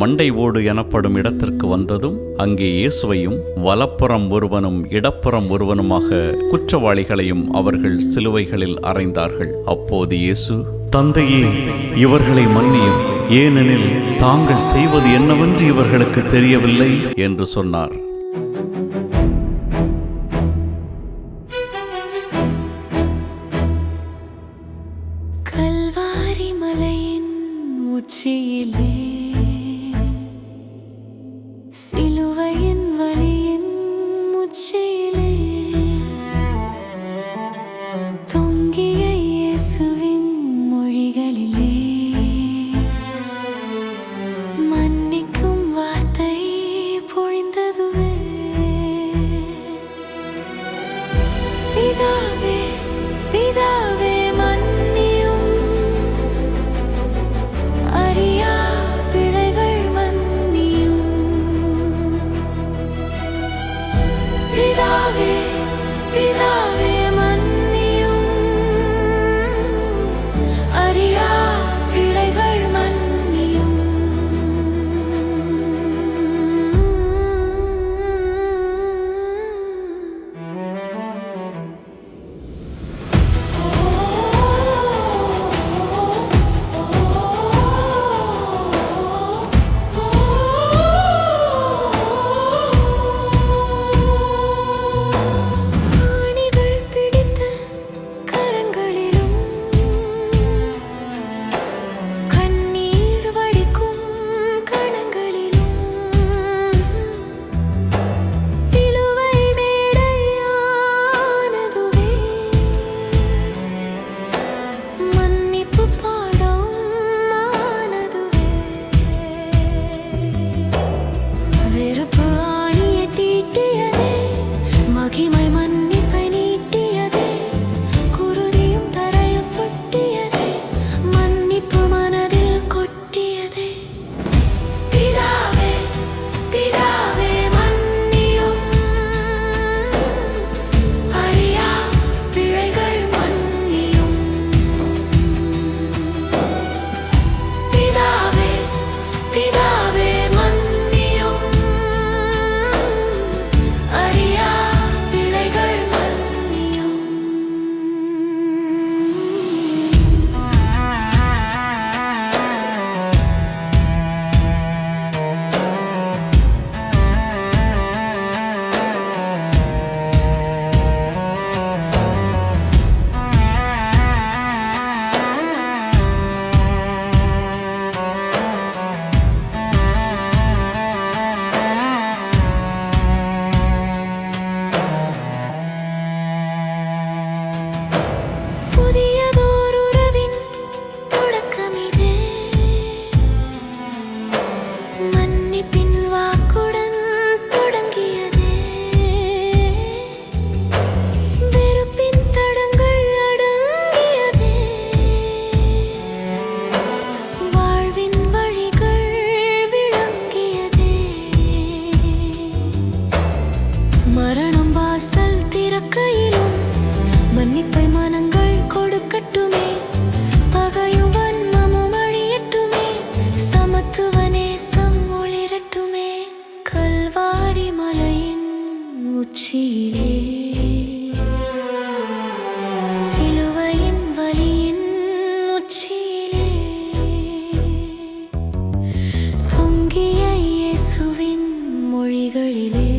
மண்டை ஓடு எனப்படும் இடத்திற்கு வந்ததும் அங்கே இயேசுவையும் வலப்புறம் ஒருவனும் இடப்புறம் ஒருவனுமாக குற்றவாளிகளையும் அவர்கள் சிலுவைகளில் அறைந்தார்கள். அப்போது இயேசு தந்தையே இவர்களை மன்னியும். ஏனெனில் தாங்கள் செய்வது என்னவென்று இவர்களுக்கு தெரியவில்லை என்று சொன்னார். who eagerly live.